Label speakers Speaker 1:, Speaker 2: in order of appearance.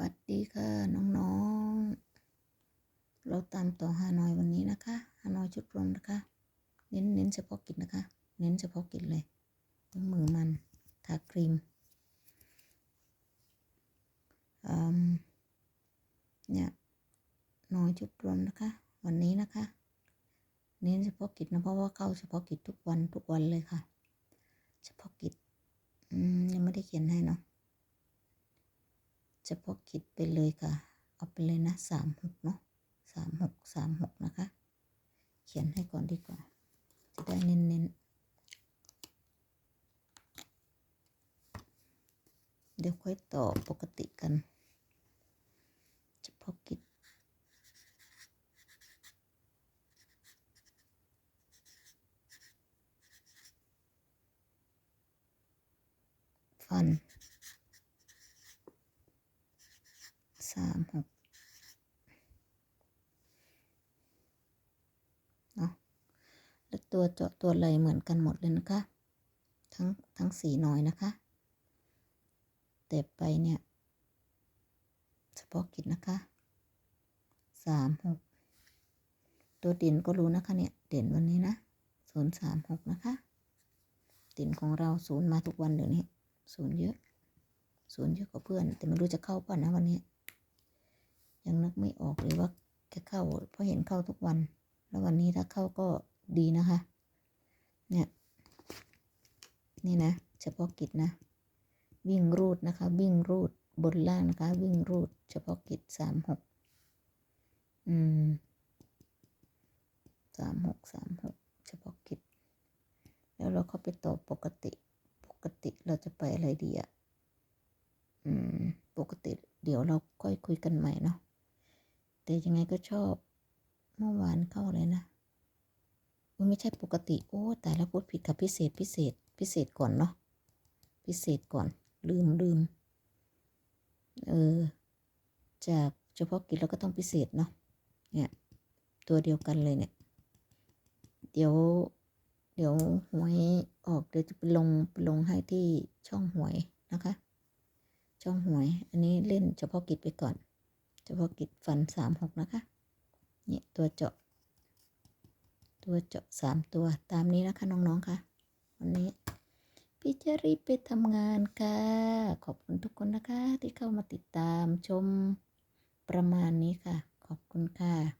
Speaker 1: วัสดีค่ะน้องๆ เราตามต่อฮานอยวันนี้นะคะฮานอยชุดรวมนะคะ เน้นเน้นเฉพาะกิจนะคะ เน้นเฉพาะกิจเลยต้องมือมันทาครีมเนี่ยน้อยชุดรวมนะคะ วันนี้นะคะ เน้นเฉพาะกิจนะเพราะว่าเข้าเฉพาะกิจทุกวันทุกวันเลยค่ะ เฉพาะกิจอืมยังไม่ได้เขียนให้เนาะ เฉพาะกิจไปเลยค่ะ เอาไปเลยนะสามหกเนาะสามหกสามหกนะคะ เขียนให้ก่อนดีกว่า จะได้เน้นๆ เดี๋ยวค่อยต่อปกติกัน เฉพาะกิจฟัน สามหกเนาะแล้วตัวเจาะตัวไหลเหมือนกันหมดเลยนะคะ ทั้งทั้งสีน้อยนะคะแต่ไปเนี่ยเฉพาะกิจนะคะสามหกตัวเด่นก็รู้นะคะเนี่ย เด่นวันนี้นะศูนย์สามหกนะคะ เด่นของเราศูนย์มาทุกวันเดี๋ยวนี้ศูนย์เยอะศูนย์เยอะกว่าเพื่อน แต่ไม่รู้จะเข้าป่ะนะวันนี้ ยังนึกไม่ออกเลยว่าจะเข้า เพราะเห็นเข้าทุกวัน แล้ววันนี้ถ้าเข้าก็ดีนะคะ เนี่ย นี่นะ เฉพาะกิจนะ วิ่งรูดนะคะ วิ่งรูดบนล่างนะคะ วิ่งรูด เฉพาะกิจสามหกอืมสามหกสามหกเฉพาะกิจ แล้วเราเข้าไปต่อปกติ ปกติเราจะไปอะไรดีอะอืม ปกติเดี๋ยวเราค่อยคุยกันใหม่เนาะ แต่ยังไงก็ชอบเมื่อวานเข้าเลยนะอุ๊ยไม่ใช่ปกติ โอ้แต่แล้วพูดผิดกับพิเศษพิเศษ พิเศษก่อนเนาะพิเศษก่อน ลืมลืมเออจากเฉพาะกิจเราก็ต้องพิเศษเนาะเนี่ย ตัวเดียวกันเลยเนี่ย เดี๋ยว เดี๋ยวหวยออกเดี๋ยวจะไปลงไปลงให้ที่ช่องหวยนะคะ ช่องหวย อันนี้เล่นเฉพาะกิจไปก่อน ฉพาะกิจฟันสามหกนะคะเนี่ยตัวเจาะ ตัวเจาะสามตัวตามนี้นะคะน้องๆค่ะ วันนี้พี่จะรีบไปทำงานค่ะ ขอบคุณทุกคนนะคะที่เข้ามาติดตามชมประมาณนี้ค่ะ ขอบคุณค่ะ